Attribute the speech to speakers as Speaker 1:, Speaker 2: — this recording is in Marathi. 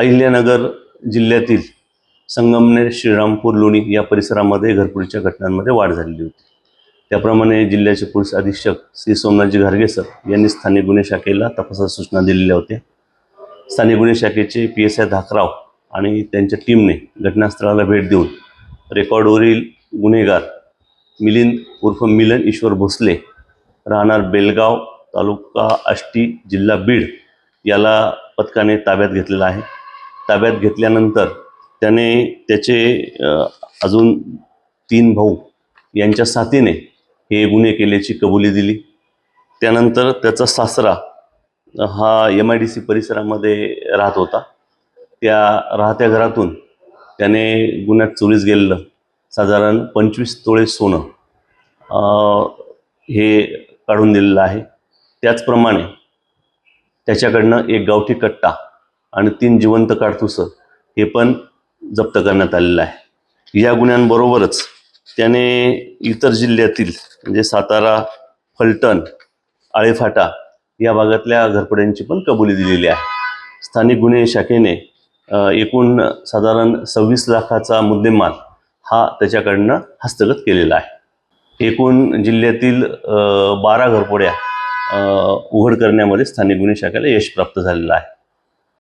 Speaker 1: अहिल्यानगर जिल्ह्यातील संगमनेर श्रीरामपूर लोणी या परिसरामध्ये घरपुरीच्या घटनांमध्ये वाढ झालेली होती. त्याप्रमाणे जिल्ह्याचे पोलीस अधीक्षक श्री सोमनाथजी घारगे सर यांनी स्थानिक गुन्हे शाखेला तपासाच्या सूचना दिलेल्या होत्या. स्थानिक गुन्हे शाखेचे पी एस आय धाकराव आणि त्यांच्या टीमने घटनास्थळाला भेट देऊन रेकॉर्डवरील गुन्हेगार मिलिंद उर्फ मिलन ईश्वर भोसले राहणार बेलगाव तालुका आष्टी जिल्हा बीड याला पथकाने ताब्यात घेतलेला आहे. ताब्यात घेतल्यानंतर त्याने त्याचे अजून तीन भाऊ यांच्या साथीने हे गुन्हे केल्याची कबुली दिली. त्यानंतर त्याचा सासरा हा एम आय डी सी परिसरामध्ये राहत होता. त्या राहत्या घरातून त्याने गुन्ह्यात चोरीस गेलेलं. साधारण पंचवीस तोळे सोनं हे काढून दिलेलं आहे. त्याचप्रमाणे त्याच्याकडनं एक गावठी कट्टा आणि तीन जिवंत काडतुसं हे पण जप्त करण्यात आलेलं आहे. या गुन्ह्यांबरोबरच त्याने इतर जिल्ह्यातील म्हणजे सातारा फलटण आळेफाटा या भागातल्या घरपड्यांची पण कबुली दिलेली आहे. स्थानिक गुन्हे शाखेने एकूण साधारण सव्वीस लाखाचा मुद्देमाल हा त्याच्याकडनं हस्तगत केलेला आहे. एकूण जिल्ह्यातील बारा घरपोड्या उघड करण्यामध्ये स्थानिक गुन्हे शाखेला यश प्राप्त झालेलं आहे.